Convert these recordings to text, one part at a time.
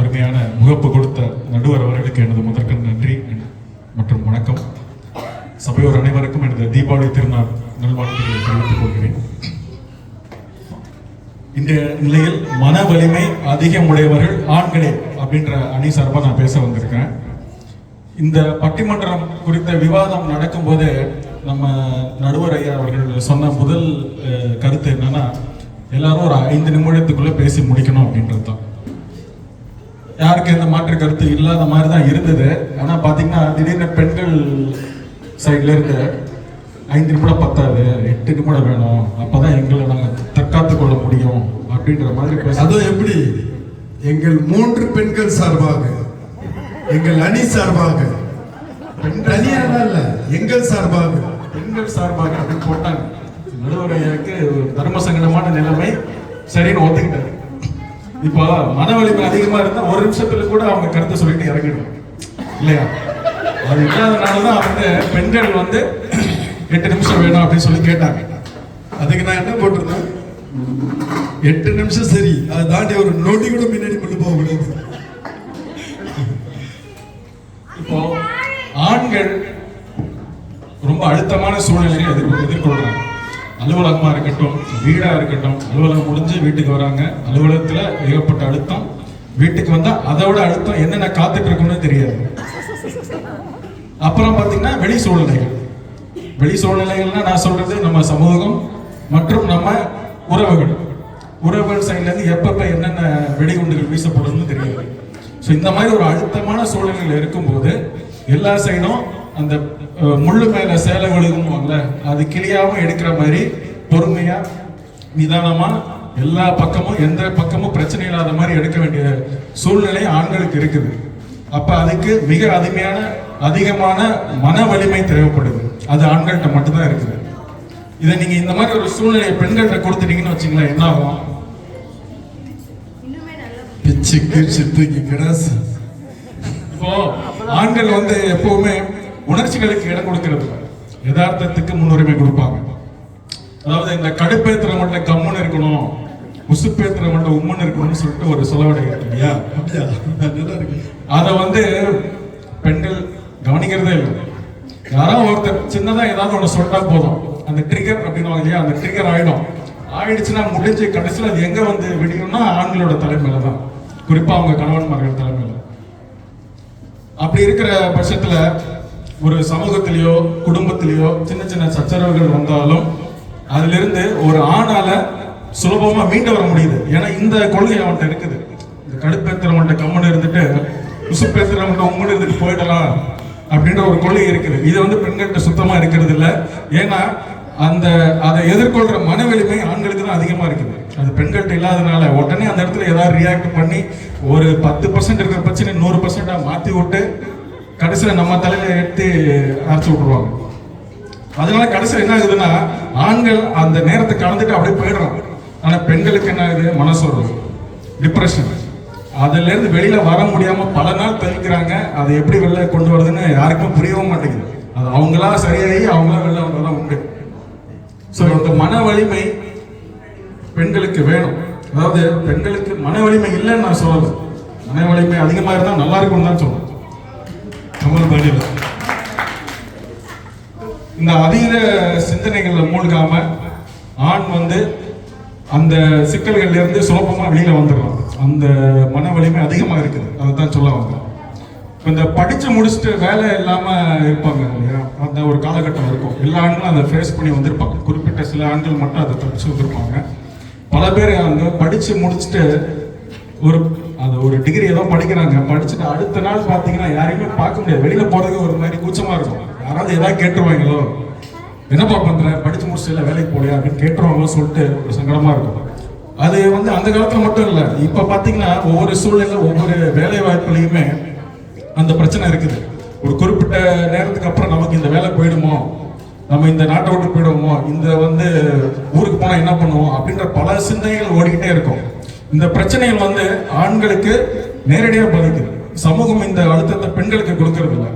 அருமையான முகப்பு கொடுத்த நடுவர் அவர்களுக்கு எனது முதற்கண் நன்றி மற்றும் வணக்கம். சபையோர் அனைவருக்கும் எனது தீபாவளி திருநாள் நல்வாழ்த்துக்களை தெரிவித்துக் கொள்கிறேன். இன்றைய நிலையில் மன வலிமை அதிகம் உடையவர்கள் ஆண்களே அப்படின்ற அணி சார்பாக நான் பேச வந்திருக்கேன் இந்த பட்டிமன்றம் குறித்த விவாதம் நடக்கும்போது நம்ம நடுவர் ஐயா அவர்கள் சொன்ன முதல் கருத்து என்னன்னா எல்லாரும் ஒரு ஐந்து நிமிடத்துக்குள்ள பேசி முடிக்கணும் அப்படின்றது தான். யாருக்கு எந்த மாற்று கருத்து இல்லாத மாதிரி தான் இருந்தது. ஆனா பாத்தீங்கன்னா திடீர்னு பெண்கள் சைட்ல இருந்து ஐந்து நிமிடம் பத்தாது எட்டு நிமிடம் வேணும். அப்பதான் எங்களை நாங்க தற்காத்து கொள்ள முடியும் அப்படின்ற மாதிரி அதுவும் எப்படி? எங்கள் மூன்று பெண்கள் சார்பாக எங்கள் அணி சார்பாக. பெண்கள் அணியெல்லாம் இல்ல எங்கள் சார்பாக. பெண்கள் சார்பாக அப்படின்னு போட்டாங்க. நடுவர் ஐயாவுக்கு ஒரு தர்ம சங்கடமான நிலைமை சரின்னு ஒத்துக்கிட்டாரு. இப்போ மன வலிமை அதிகமா இருந்தா ஒரு நிமிஷத்துல கூட அவங்க கருத்தை சொல்லிட்டு இறங்கிடும். இல்லையா? அது இல்லாதனாலதான் வந்து பெண்கள் வந்து எட்டு நிமிஷம் வேணும் அப்படின்னு சொல்லி கேட்டாங்க. அதுக்கு நான் என்ன போட்டிருந்தேன்? எட்டு நிமிஷம் சரி. அதை தாண்டி ஒரு நொடி கூட முன்னாடி கொண்டு போக முடியாது இப்போ ஆண்கள் ரொம்ப அழுத்தமான சூழ்நிலையை எதிர்கொள்றாங்க. அலுவலகமாக இருக்கட்டும் வீடாக இருக்கட்டும் அலுவலகம் முடிஞ்சு வீட்டுக்கு வராங்க. அலுவலகத்தில் ஏகப்பட்ட அழுத்தம். வீட்டுக்கு வந்தால் அதோட அழுத்தம் என்னென்ன காத்துட்டு இருக்கும்னு தெரியாது. அப்புறம் பார்த்தீங்கன்னா வெளி சூழ்நிலைகள். வெளி சூழ்நிலைகள்னா நான் சொல்கிறது நம்ம சமூகம் மற்றும் நம்ம உறவுகள். உறவுகள் சைட்லேருந்து எப்பப்போ என்னென்ன வெடிகுண்டுகள் வீசப்படும்னு தெரியாது. ஸோ இந்த மாதிரி ஒரு அழுத்தமான சூழ்நிலையில் இருக்கும்போது எல்லா சைடும் அந்த முள்ளு மேல சேலை விழுகும்வாங்கல்ல அது கிளியாம எடுக்கிற மாதிரி பொறுமையா நிதானமா எல்லா பக்கமும் எந்த பக்கமும் பிரச்சனை இல்லாத மாதிரி எடுக்க வேண்டிய சூழ்நிலை ஆண்களுக்கு இருக்குது. அப்ப அதுக்கு மிக அதிகமான அதிகமான மன வலிமை தேவைப்படுது. அது ஆண்கள்கிட்ட மட்டும்தான் இருக்குது. இதை நீங்க இந்த மாதிரி ஒரு சூழ்நிலையை பெண்கள்கிட்ட கொடுத்துட்டீங்கன்னு வச்சுங்களேன் என்ன ஆகும்? பிச்சு கிச்சு தூக்கி கிடாசு இப்போ ஆண்கள் வந்து எப்பவுமே உணர்ச்சிகளுக்கு இடம் கொடுக்கிறது. யதார்த்தத்துக்கு முன்னுரிமை கொடுப்பாங்க. அதாவது இந்த கடுப்பேத்துற மட்டும் கம்முன்னு இருக்கணும் உசுப்பேத்துற மட்டும் உம்முன்னு இருக்கணும்னு சொல்லிட்டு ஒரு இருக்கு இல்லையா? அதை வந்து பெண்கள் கவனிக்கிறதே இல்லை. யாராவது ஒருத்தர் சின்னதா ஏதாவது ஒண்ணு சொல்லிட்டா போதும். அந்த ட்ரிகர் அப்படின்னு இல்லையா? அந்த ட்ரிகர் ஆயிடும். ஆயிடுச்சுன்னா முடிஞ்சு கடைசியில் அது எங்க வந்து விடியும்னா ஆண்களோட தலைமையில தான் குறிப்பா அவங்க கணவன்மார்கள் தலைமையில. அப்படி இருக்கிற பட்சத்துல ஒரு சமூகத்திலேயோ குடும்பத்திலேயோ சின்ன சின்ன சச்சரவுகள் வந்தாலும் அதிலிருந்து ஒரு ஆணால சுலபமா மீண்டு வர முடியுது. ஏன்னா இந்த கொள்கை அவன்கிட்ட இருக்குது. இந்த கடுப்பேத்துறவன்ட்ட கம்முன்னு இருந்துட்டு உசுப்பேத்துறவன்ட்ட உம்முன்னு இருந்துட்டு போயிடலாம் அப்படின்ற ஒரு கொள்கை இருக்குது. இது வந்து பெண்கள்கிட்ட சுத்தமா இருக்கிறது இல்லை. ஏன்னா அந்த அதை எதிர்கொள்ற மன வலிமை ஆண்களுக்கு தான் அதிகமா இருக்குது. அது பெண்கள்கிட்ட இல்லாதனால உடனே அந்த இடத்துல ஏதாவது ரியாக்ட் பண்ணி ஒரு பத்து பர்சன்ட் இருக்கிற பிரச்சனை நூறு பர்சன்டா மாத்தி விட்டு கடைசியில் நம்ம தலையில எடுத்து அரைச்சு விட்டுருவாங்க. அதனால கடைசியில் என்ன ஆகுதுன்னா ஆண்கள் அந்த நேரத்தை கலந்துட்டு அப்படியே போயிடுறாங்க ஆனால் பெண்களுக்கு என்ன ஆகுது? மனசோர்வு டிப்ரெஷன் அதுலேருந்து வெளியில் வர முடியாமல் பல நாள் தவிக்கிறாங்க. அதை எப்படி வெளில கொண்டு வருதுன்னு யாருக்கும் புரியவும் மாட்டேங்குது. அது அவங்களா சரியாகி அவங்களா வெளில வந்ததான் உண்டு. ஸோ இந்த மன வலிமை பெண்களுக்கு வேணும். அதாவது பெண்களுக்கு மன வலிமை இல்லைன்னு நான் சொல்லலை. மன வலிமை அதிகமாக இருந்தால் நல்லா இருக்கும்னு தான் சொல்லுவேன் கமல் இந்த அதீத சிந்தனைகள்ல மூழ்காம ஆண் வந்து அந்த சிக்கல்கள்ல இருந்து சுலபமா வெளியில வந்துடலாம் அந்த மன வலிமை அதிகமா இருக்குது. அதை தான் சொல்ல வந்தேன். இந்த படிச்சு முடிச்சுட்டு வேலை இல்லாம இருப்பாங்க இல்லையா? அந்த ஒரு காலகட்டம் இருக்கும். எல்லா ஆண்களும் அதை ஃபேஸ் பண்ணி வந்திருப்பாங்க. குறிப்பிட்ட சில ஆண்கள் மட்டும் அதை தப்பிச்சு வந்திருப்பாங்க. பல பேர் அங்க படிச்சு முடிச்சுட்டு ஒரு அது ஒரு டிகிரி ஏதோ படிக்கிறாங்க. படிச்சுட்டு அடுத்த நாள் பார்த்தீங்கன்னா யாரையுமே பார்க்க முடியாது. வெளியில போறதுக்கு ஒரு மாதிரி கூச்சமா இருக்கும். யாராவது ஏதாவது கேட்டுருவாங்களோ? என்னப்பா பண்ற? படிச்சு முடிச்சு இல்லை வேலைக்கு போலையா அப்படின்னு கேட்டுருவாங்களோ சொல்லிட்டு ஒரு சங்கடமா இருக்கும். அது வந்து அந்த காலத்துல மட்டும் இல்லை. இப்ப பாத்தீங்கன்னா ஒவ்வொரு சூழ்நிலை ஒவ்வொரு வேலை வாய்ப்புலையுமே அந்த பிரச்சனை இருக்குது. ஒரு குறிப்பிட்ட நேரத்துக்கு அப்புறம் நமக்கு இந்த வேலை போயிடுமோ? நம்ம இந்த நாட்டை விட்டு போயிடுவோமோ? இந்த வந்து ஊருக்கு போனா என்ன பண்ணுவோம்? அப்படின்ற பல சிந்தனைகள் ஓடிக்கிட்டே இருக்கும். இந்த பிரச்சனைகள் வந்து ஆண்களுக்கு நேரடியாக பாதிக்குது. சமூகம் இந்த அழுத்தத்தை பெண்களுக்கு கொடுக்கறது இல்ல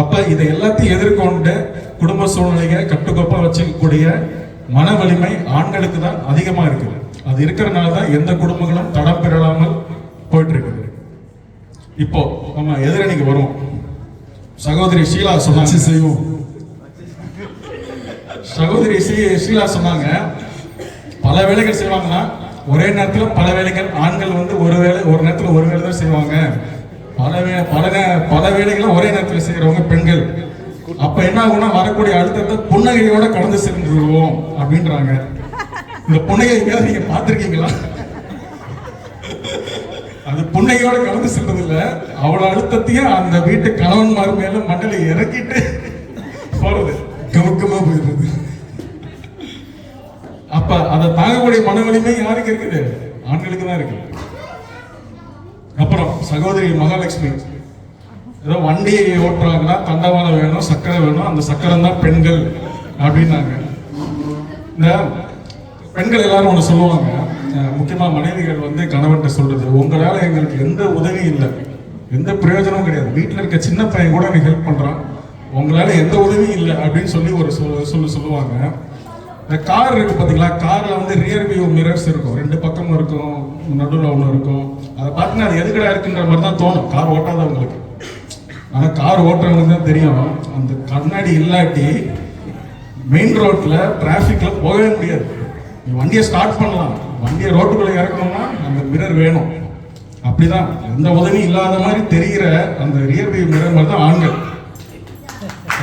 அப்ப இதை எல்லாத்தையும் எதிர்கொண்டு குடும்ப சூழ்நிலையை கட்டுக்கோப்பா வச்சுக்கக்கூடிய மன வலிமை ஆண்களுக்கு தான் அதிகமா இருக்குது. அது இருக்கிறனால தான் எந்த குடும்பங்களும் தடம் பெறலாமல் போயிட்டு இருக்குது இப்போ நம்ம எதிரணிக்கு வருவோம். சகோதரி ஷீலா சொன்னாங்க. செய்வோம். சகோதரி ஸ்ரீ ஷீலா சொன்னாங்க. பல வேலைகள் செய்வாங்கன்னா ஒரே நேரத்தில் பல வேலைகள் ஆண்கள் வந்து ஒரு வேலை ஒரு நேரத்தில் ஒரு வேலை தான் செய்வாங்க. பல வே பல பல வேலைகளை ஒரே நேரத்தில் செய்கிறவங்க பெண்கள். அப்போ என்ன ஆகும்னா வரக்கூடிய அழுத்தத்தை புன்னகையோட கடந்து விடுவோம் அப்படின்றாங்க. இந்த புன்னகை எங்கேயாவது நீங்கள் பார்த்துருக்கீங்களா? அது புன்னையோட கலந்து செல்றது இல்ல அவ்வளவு அழுத்தத்தையும் அந்த வீட்டு கணவன்மார் மேல மண்டலை இறக்கிட்டு போறது. கமக்கமா போயிடுறது. அப்ப அதை தாங்கக்கூடிய மன வலிமை யாருக்கு இருக்குது? ஆண்களுக்கு தான் இருக்கு அப்புறம் சகோதரி மகாலட்சுமி. ஏதோ வண்டி ஓட்டுறாங்கன்னா தண்டவாளம் வேணும் சக்கரை வேணும் அந்த சக்கரம் தான் பெண்கள் அப்படின்னாங்க. இந்த பெண்கள் எல்லாரும் ஒன்று சொல்லுவாங்க முக்கியமாக மனைவிகள் வந்து கணவன்கிட்ட சொல்றது உங்களால் எங்களுக்கு எந்த உதவியும் இல்லை. எந்த பிரயோஜனமும் கிடையாது. வீட்டில் இருக்க சின்ன பையன் கூட எனக்கு ஹெல்ப் பண்ணுறான் உங்களால் எந்த உதவியும் இல்லை. அப்படின்னு சொல்லி ஒரு சொல் சொல்லு சொல்லுவாங்க. இந்த கார் இருக்கு பார்த்தீங்களா காரில் வந்து ரியர் வியூ மிரர்ஸ் இருக்கும். ரெண்டு பக்கமும் இருக்கும். நடுவில் ஒன்று இருக்கும். அதை பார்த்தீங்கன்னா அது எதுக்கடா இருக்குன்ற மாதிரி தான் தோணும். கார் ஓட்டாதவங்களுக்கு. ஆனால் கார் ஓட்டுறவங்களுக்கு தான் தெரியும். அந்த கண்ணாடி இல்லாட்டி மெயின் ரோட்டில் டிராஃபிக்கில் போகவே முடியாது. நீ வண்டியை ஸ்டார்ட் பண்ணலாம். வண்டியை ரோட்டுக்குள்ளே இறக்கணும்னா அந்த மிரர் வேணும். அப்படிதான். எந்த உதவியும் இல்லாத மாதிரி தெரிகிற அந்த ரியர் வியூ மிரர் மாதிரி தான் ஆண்கள்.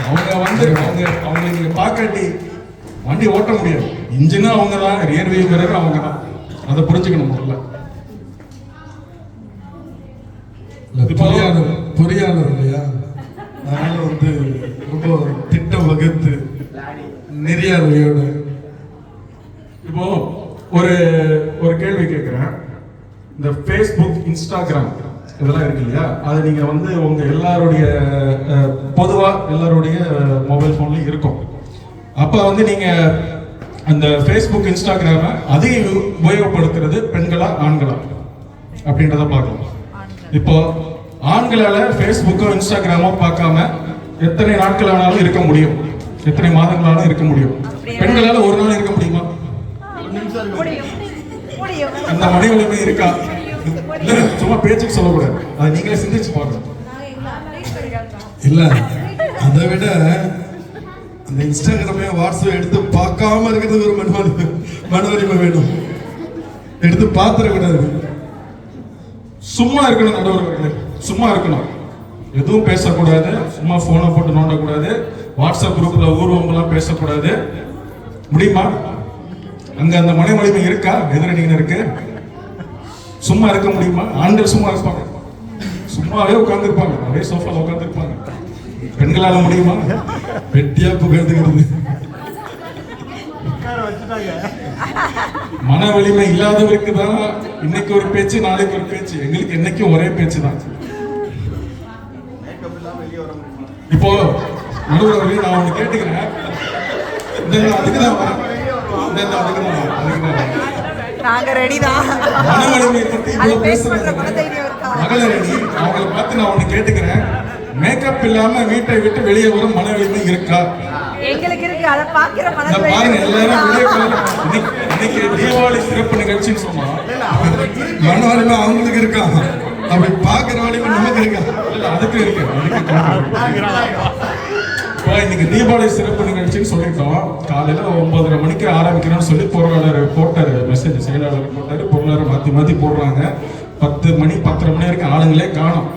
அவங்க வந்து அவங்க அவங்க நீங்கள் பார்க்காட்டி வண்டி ஓட்ட முடியாது. இன்ஜினும் அவங்க தான் ரியர் வியூ மிரரும் அவங்க தான் அதை புரிஞ்சுக்கணும் முதல்ல. பொறியாளர் பொறியாளர் இல்லையா? அதனால வந்து ரொம்ப திட்டம் வகுத்து நெறியாளரையோட இப்போ ஒரு ஒரு கேள்வி கேட்குறேன் இந்த ஃபேஸ்புக் இன்ஸ்டாகிராம் இதெல்லாம் இருக்கு இல்லையா? அது நீங்க வந்து உங்க எல்லாருடைய அஹ், பொதுவா எல்லாருடைய மொபைல் போன்லயும் இருக்கும். அப்ப வந்து நீங்க அந்த ஃபேஸ்புக் இன்ஸ்டாகிராம அதிகம் உபயோகப்படுத்துறது பெண்களா ஆண்களா? அப்படின்றத பார்க்கலாம். இப்போ ஆண்களால ஃபேஸ்புக்கோ இன்ஸ்டாகிராமோ பார்க்காம எத்தனை நாட்கள் ஆனாலும் இருக்க முடியும். எத்தனை மாதங்களாலும் இருக்க முடியும். பெண்களால ஒரு நாள் இருக்க முடியுமா? அந்த மனை வலிமை இருக்கா? இல்ல சும்மா பேச்சுக்கு சொல்லக்கூடாது. அதை நீங்களே சிந்திச்சு பார்க்கணும். இல்ல அதை விட அந்த இன்ஸ்டாகிராமே வாட்ஸ்அப் எடுத்து பார்க்காம இருக்கிறது ஒரு மனவலிமை மனவலிமை வேணும். எடுத்து பார்த்துடக்கூடாது சும்மா இருக்கணும் நடுவர்களே சும்மா இருக்கணும். எதுவும் பேசக்கூடாது. சும்மா போனை போட்டு நோண்டக்கூடாது. வாட்ஸ்அப் குரூப்பில் ஊர்வம்பெல்லாம் பேசக்கூடாது. முடியுமா? அங்கே அந்த மனை வலிமை இருக்கா? எதிரணிங்க இருக்கு. சும்மா இருக்க முடியுமா? ஆண்கள் சும்மா இருப்பாங்க. சும்மாவே உட்காந்துருப்பாங்க அப்படியே சோஃபாவில் உட்காந்துருப்பாங்க பெண்களால முடியுமா? வெட்டியா புகழ்ந்துக்கிறது மன வலிமை இல்லாதவருக்கு தான் இன்னைக்கு ஒரு பேச்சு நாளைக்கு ஒரு பேச்சு. எங்களுக்கு என்னைக்கும் ஒரே பேச்சு தான். இப்போ நடுவர்களே நான் ஒண்ணு கேட்டுக்கிறேன். அதுக்கு தான் அதுக்கு. நாங்க ரெடி தான். மன வலிமையை பத்தி இருக்கா? மகளிரணி அவங்களை பார்த்து நான் ஒண்ணு கேட்டுக்கிறேன். மேக்கப் இல்லாம வீட்டை விட்டு வெளியே வரும் மன வலிமை இருக்கா? எங்களுக்கு இருக்கு அதை பாக்குற இந்த பாருங்க மனதைரியம் எல்லாரும் இன்னைக்கு தீபாவளி சிறப்பு நிகழ்ச்சின்னு சொன்னா மனவலிமை அவங்களுக்கு இருக்கா. அப்படி பார்க்குற வலிமை நமக்கு இருக்கா? இல்ல, அதுக்கு இருக்கு. இன்னைக்கு தீபாவளி சிறப்பு நிகழ்ச்சின்னு சொல்லிட்டோம். காலையில ஒன்பதரை மணிக்கு ஆரம்பிக்கிறோம்னு சொல்லி பொருளாளர் போட்டாரு மெசேஜ் செயலாளர் போட்டாரு பொருளாளர் மாத்தி மாத்தி போடுறாங்க. பத்து மணி பத்தரை மணி வரைக்கும் ஆளுங்களே காணும்.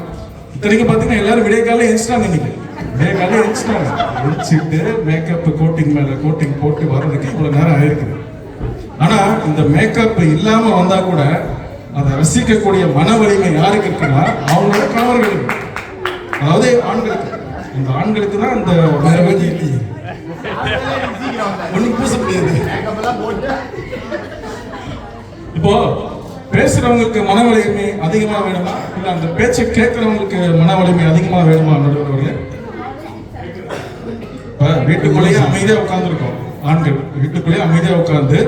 இத்தனைக்கு பாத்தீங்கன்னா எல்லாரும் விடிய காலையில் எழுச்சிட்டாங்க இன்னைக்கு விடிய காலையில் எழுச்சிட்டாங்க எழுச்சிட்டு மேக்கப் கோட்டிங் மேல கோட்டிங் போட்டு வர்றதுக்கு இவ்வளவு நேரம் ஆயிருக்குது. ஆனா இந்த மேக்கப் இல்லாம வந்தா கூட அதை ரசிக்கக்கூடிய மன வலிமை யாருக்கு இருக்குன்னா அவங்களோட கணவர்களுக்கு. அதாவது ஆண்களுக்கு. இந்த ஆண்களுக்கு தான் அந்த வேற வழி இல்லையே. ஒண்ணும் பூச முடியாது. இப்போ பேசுறவங்களுக்கு மன வலிமை அதிகமா வேணுமா? இல்ல அந்த பேச்சை கேட்கறவங்களுக்கு மன வலிமை அதிகமா வேணுமா நடுவர்களே வீட்டுக்குள்ளேயே அமைதியா உட்கார்ந்துருக்கோம் ஆண்கள். வீட்டுக்குள்ளேயே அமைதியா உட்கார்ந்து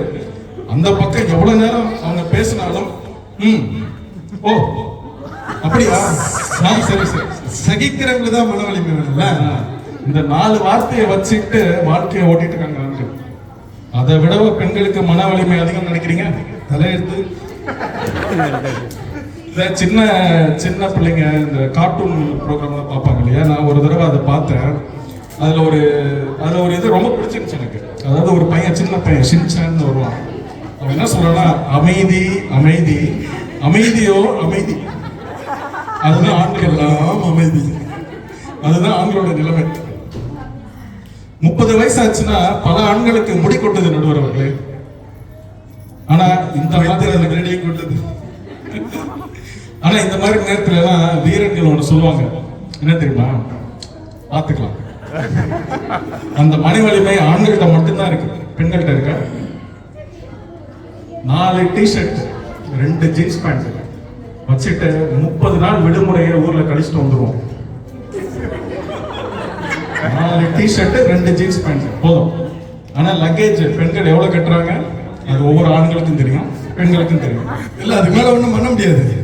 அந்த பக்கம் எவ்வளவு நேரம் அவங்க பேசினாலும் ம் ஓ அப்படியா? ஆ, சரி சரி. சகிக்கிறவங்க தான் மனவலிமை வேணும்ல? இந்த நாலு வார்த்தையை வச்சுட்டு வாழ்க்கையை ஓட்டிட்டு இருக்காங்க ஆண்கள். அதை விட பெண்களுக்கு மன வலிமை அதிகம் நினைக்கிறீங்க? தலையெடுத்து இந்த சின்ன சின்ன பிள்ளைங்க இந்த கார்ட்டூன் ப்ரோக்ராம்லாம் பார்ப்பாங்க இல்லையா? நான் ஒரு தடவை அதை பார்த்தேன். அதில் ஒரு அதில் ஒரு இது ரொம்ப பிடிச்சிருந்துச்சு எனக்கு. அதாவது ஒரு பையன் சின்ன பையன் ஷின்சான்னு வருவான். அவன் என்ன சொல்றான்னா அமைதி அமைதி அமைதியோ அமைதி. அதுதான் ஆண்கள் எல்லாம் அமைதி. அதுதான் ஆண்களோட நிலைமை. முப்பது வயசு ஆச்சுன்னா பல ஆண்களுக்கு முடி கொட்டது நடுவர் அவர்களே ஆனா இந்த நேரத்துல ஆனா இந்த மாதிரி நேரத்துல எல்லாம் வீரர்கள் ஒண்ணு சொல்லுவாங்க. என்ன தெரியுமா? பாத்துக்கலாம் அந்த மன வலிமை ஆண்கள்கிட்ட மட்டும்தான் இருக்கு. பெண்கள்கிட்ட இருக்க? நாலு டிஷர்ட் ரெண்டு ஜீன்ஸ் பேண்ட் வச்சுட்டு முப்பது நாள் விடுமுறையை ஊர்ல கழிச்சுட்டு வந்துருவோம். நாலு டிஷர்ட் ரெண்டு ஜீன்ஸ் பேண்ட் போதும். ஆனா லக்கேஜ் பெண்கள் எவ்வளவு கட்டுறாங்க? அது ஒவ்வொரு ஆண்களுக்கும் தெரியும் பெண்களுக்கும் தெரியும். இல்ல அதுக்கு மேல ஒண்ணும் பண்ண முடியாது.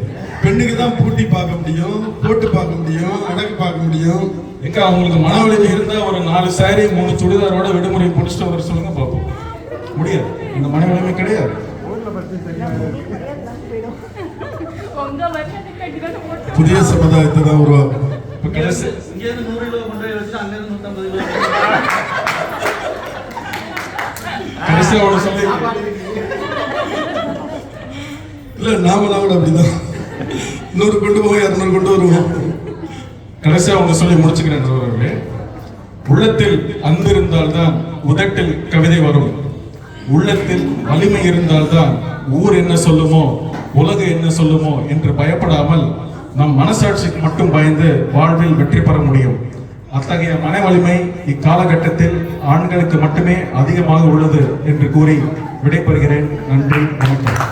பெண்ணுக்கு தான் பூட்டி பார்க்க முடியும் போட்டு பார்க்க முடியும் அடகு பார்க்க முடியும். எங்க அவங்களுக்கு மன வலிமை இருந்தா ஒரு நாலு saree மூணு சுடிதாரோட விடுமுறை முடிச்சுட்டு வர சொல்லுங்க பார்ப்போம். முடியாது. இந்த மன வலிமை கிடையாது. புதிய சமுதாயத்தை தான் உருவாக்கும் இப்ப கடைசி இங்க இருந்து நூறு கிலோ கொண்டு போய் வச்சு அங்க இருந்து நூத்தம்பது கிலோ கடைசியா ஒண்ணு சொல்லி இல்ல நாமெல்லாம் கூட அப்படிதான். நூறு கொண்டு போய் இரநூறு கொண்டு வருவோம். கடைசியா அவங்க சொல்லி முடிச்சுக்கிறேன் நண்பர்களே உள்ளத்தில் அன்பு இருந்தால்தான் உதட்டில் கவிதை வரும். உள்ளத்தில் வலிமை இருந்தால்தான் ஊர் என்ன சொல்லுமோ உலகு என்ன சொல்லுமோ என்று பயப்படாமல் நம் மனசாட்சிக்கு மட்டும் பயந்து வாழ்வில் வெற்றி பெற முடியும். அத்தகைய மன வலிமை இக்காலகட்டத்தில் ஆண்களுக்கு மட்டுமே அதிகமாக உள்ளது என்று கூறி விடைபெறுகிறேன். நன்றி வணக்கம்.